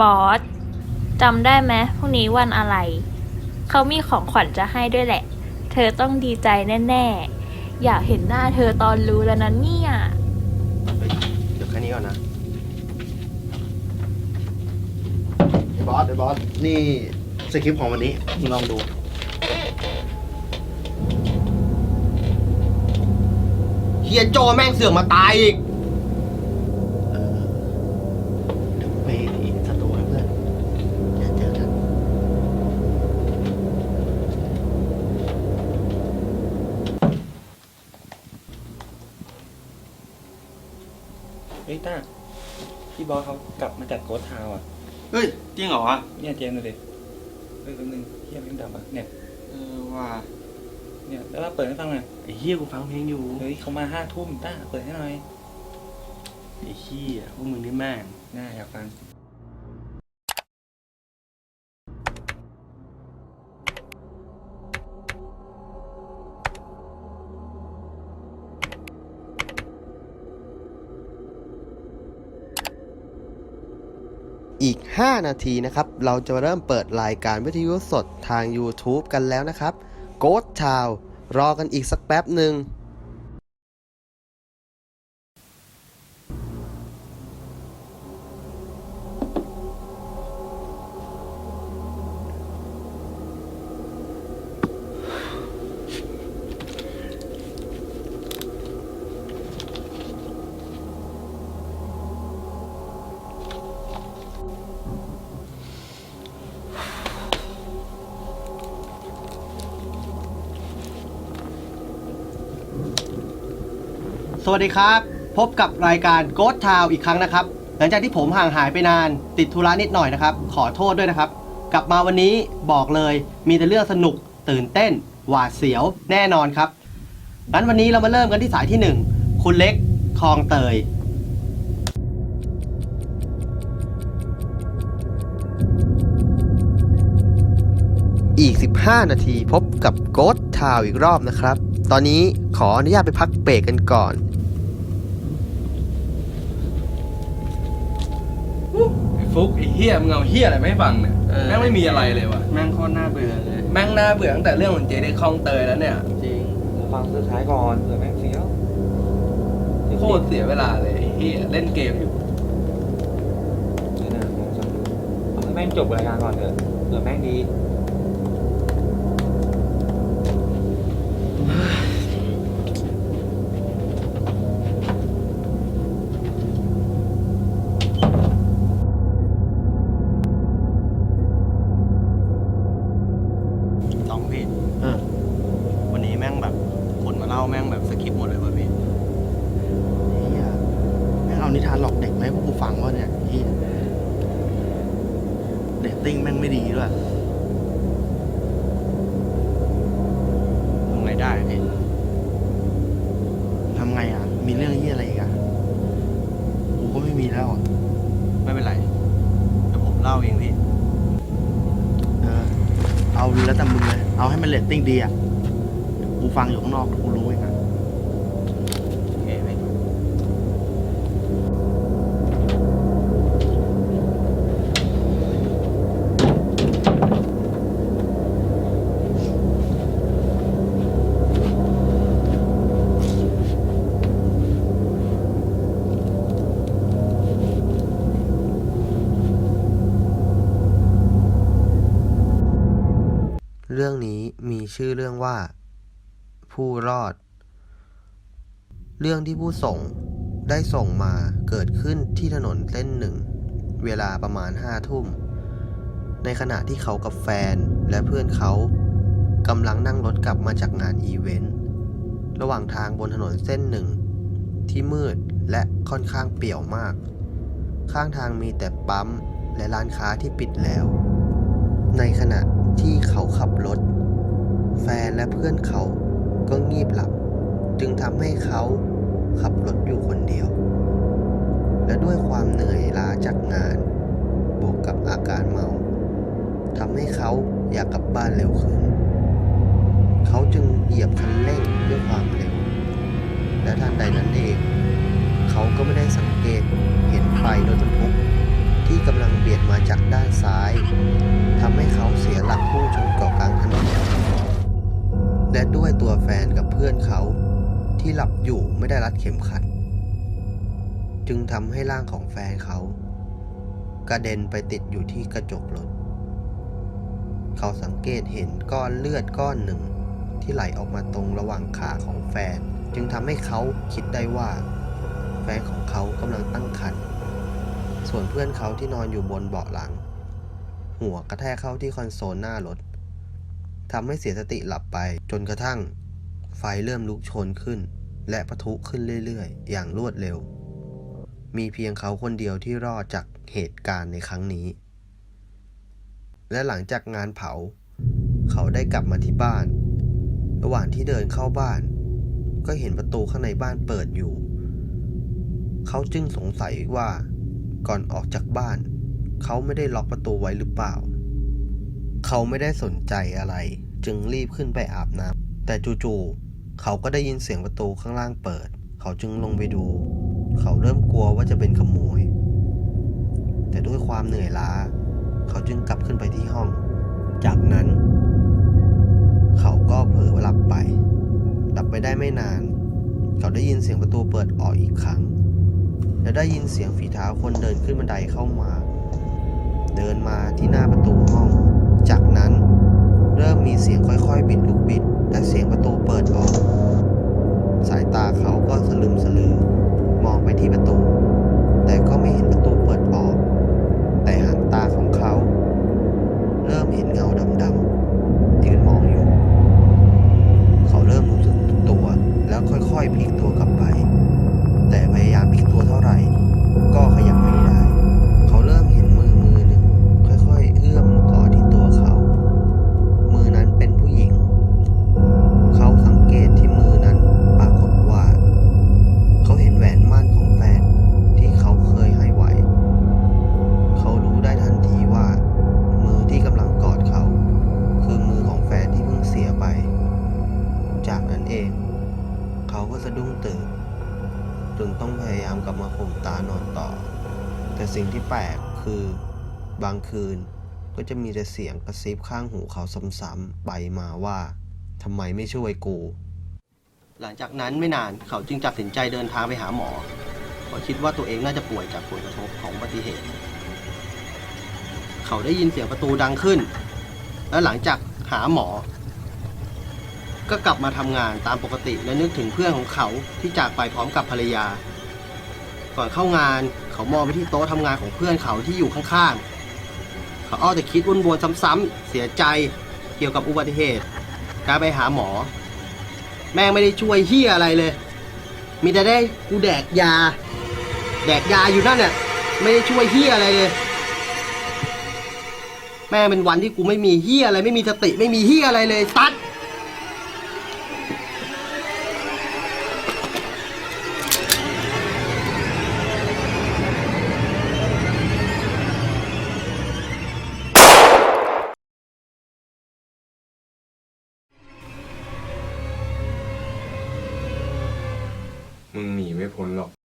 บอสจำได้ไหมพรุ่งนี้วันอะไร เขามีของขวัญจะให้ด้วยแหละ เธอต้องดีใจแน่ๆ อยากเห็นหน้าเธอตอนรู้แล้วนะเนี่ย เฮ้ยเดี๋ยวแค่นี้ก่อนนะไอ้บอสไอ้บอส นี่สคริปต์ของวันนี้มึงลองดู เฮียโจแม่งเสือกมาตายอีก เออ เดี๋ยวไปอีกสตูนะเพื่อนเดี๋ยวเจอกัน เฮ้ยต้าพี่บอสเขากลับมาจัดโกดทาวน์อะ เฮ้ย จริงเหรอวะเนี่ยเจมส์ดูดิเฮ้ยแป๊บนึงเฮียเพลงดับอะเนี่ย เออว่าเนี่ยแล้วเราเปิดให้ฟังหน่อยไอ้เฮียกูฟังเพลงอยู่เฮ้ยเขามาห้าทุ่มต้าเปิดให้หน่อยไอ้เฮียพวกมึงนี่แม่งน่าอยากฟัง อีก 5 นาทีนะครับ เราจะเริ่มเปิดรายการวิทยุสดทาง YouTube กันแล้วนะครับ โกดชาว รอกันอีกสักแป๊บหนึ่ง สวัสดีครับ พบกับรายการโก t ทาวอีกครั้งนะครับ หลังจากที่ผมห่างหายไปนานติดธุระนิดหน่อยนะครับ ขอโทษด้วยนะครับ กลับมาวันนี้บอกเลยมีแต่เรื่องสนุก ตื่นเต้น หวาดเสียวแน่นอนครับงั้นวันนี้เรามาเริ่มกันที่สายที่ 1 คุณเล็กคลองเตย อีก 15 นาทีพบกับ g h o s t Town อีกรอบนะครับ ตอนนี้ขออนุญาตไปพักเบรกกันก่อน ไอ้ ฟุกไอ้เฮียมึงเอาเฮียอะไรไม่ฟังเนี่ยเออ แม่งไม่มีอะไรเลยวะแม่งโคตรน่าเบื่อเลย แม่งน่าเบื่อตั้งแต่เรื่องของเจได้คลองเตยแล้วเนี่ยจริง ฟังสุดท้ายก่อนเผื่อแม่งเฟี้ยวโคตรเสียเวลาเลยไอ้เฮียเล่นเกมอยู่เดี๋ยวนะลองฟังดูเอาให้แม่งจบรายการก่อนเถอะเผื่อแม่งดีาเล่าแม่งแบบสคริปต์หมดเลยว่ะพี่เฮียแม่งเอานิทานหลอกเด็กไหมาให้พวกกูฟังวะเนี่ยเฮียเดตติ้งแม่งไม่ดีด้วยทำไงได้พี่ทำไงอะ มีเรื่องเฮียอะไรอีกอะกูก็ไม่มีแล้วอะไม่เป็นไรเดี๋ยวผมเล่าเองพี่ เออ เอาแล้วแต่มึงเลย เอาให้มันเรตติ้งดีอะ กูฟังอยู่ข้างนอกกูรู้เองอะโอเคไหมเรื่องนี้มีชื่อเรื่องว่า ผู้รอด เรื่องที่ผู้ส่งได้ส่งมาเกิดขึ้นที่ถนนเส้นหนึ่ง เวลาประมาณห้าทุ่ม ในขณะที่เขากับแฟนและเพื่อนเขากำลังนั่งรถกลับมาจากงานอีเวนต์ ระหว่างทางบนถนนเส้นหนึ่ง ที่มืดและค่อนข้างเปี่ยวมาก ข้างทางมีแต่ปั๊มและร้านค้าที่ปิดแล้ว ในขณะที่เขาขับรถ แฟนและเพื่อนเขา ก็งีบหลับ จึงทำให้เขาขับรถอยู่คนเดียว และด้วยความเหนื่อยล้าจากงาน บวกกับอาการเมาทำให้เขาอยากกลับบ้านเร็วขึ้น เขาจึงเหยียบคันเร่งด้วยความเร็ว และทันใดนั้นเอง เขาก็ไม่ได้สังเกตเห็นไฟรถบรรทุกที่กำลังเบียดมาจากด้านซ้ายทำให้เขาเสียหลักพุ่งชนเกาะกลางถนน และด้วยตัวแฟนกับเพื่อนเขาที่หลับอยู่ไม่ได้รัดเข็มขัด จึงทำให้ร่างของแฟนเขา กระเด็นไปติดอยู่ที่กระจกรถ เขาสังเกตเห็นก้อนเลือดก้อนหนึ่ง ที่ไหลออกมาตรงระหว่างขาของแฟน จึงทำให้เขาคิดได้ว่า แฟนของเขากำลังตั้งครรภ์ส่วนเพื่อนเขาที่นอนอยู่บนเบาะหลัง หัวกระแทกเข้าที่คอนโซลหน้ารถ ทำให้เสียสติหลับไปจนกระทั่ง ไฟเริ่มลุกโชนขึ้น และปะทุขึ้นเรื่อยๆ อย่างรวดเร็ว มีเพียงเขาคนเดียวที่รอดจากเหตุการณ์ในครั้งนี้ และหลังจากงานเผา เขาได้กลับมาที่บ้าน ระหว่างที่เดินเข้าบ้าน ก็เห็นประตูข้างในบ้านเปิดอยู่ เขาจึงสงสัยว่าก่อนออกจากบ้าน เขาไม่ได้ล็อกประตูไว้หรือเปล่า เขาไม่ได้สนใจอะไร จึงรีบขึ้นไปอาบน้ำแต่จู่ๆเขาก็ได้ยินเสียงประตูข้างล่างเปิด เขาจึงลงไปดู เขาเริ่มกลัวว่าจะเป็นขโมย แต่ด้วยความเหนื่อยล้า เขาจึงกลับขึ้นไปที่ห้อง จากนั้น เขาก็เผลอหลับไป หลับไปได้ไม่นาน เขาได้ยินเสียงประตูเปิดออกอีกครั้ง และได้ยินเสียงฝีเท้าคนเดินขึ้นบันไดเข้ามา เดินมาที่หน้าประตูห้อง จากนั้นเริ่มมีเสียงค่อยๆ บิดลูกบิด และเสียงประตูเปิดออก สายตาเขา ก็สลึมสลือมองไปที่ประตู แต่ก็ไม่เห็นประตู ง เขาก็สะดุ้งตื่นจนต้องพยายามกลับมาข่มตานอนต่อ แต่สิ่งที่แปลกคือบางคืนก็จะมีแต่เสียงกระซิบข้างหูเขาซ้ำๆไปมาว่าทำไมไม่ช่วยกู หลังจากนั้นไม่นานเขาจึงตัดสินใจเดินทางไปหาหมอเพราะคิดว่าตัวเองน่าจะป่วยจากผลกระทบของอุบัติเหตุ เขาได้ยินเสียงประตูดังขึ้น และหลังจากหาหมอ ก็กลับมาทำงานตามปกติและนึกถึงเพื่อนของเขาที่จากไปพร้อมกับภรรยา ก่อนเข้างานเขามองไปที่โต๊ะทำงานของเพื่อนเขาที่อยู่ข้างๆ เขาเอาแต่คิดวนๆซ้ำๆเสียใจเกี่ยวกับอุบัติเหตุ การไปหาหมอ แม่งไม่ได้ช่วยเฮียอะไรเลย มีแต่ได้กูแดกยา แดกยาอยู่นั่นน่ะไม่ได้ช่วยเฮียอะไรเลย แม่งเป็นวันที่กูไม่มีเฮียอะไรไม่มีสติไม่มีเฮียอะไรเลยตัด มึงหนีไม่พ้นหรอก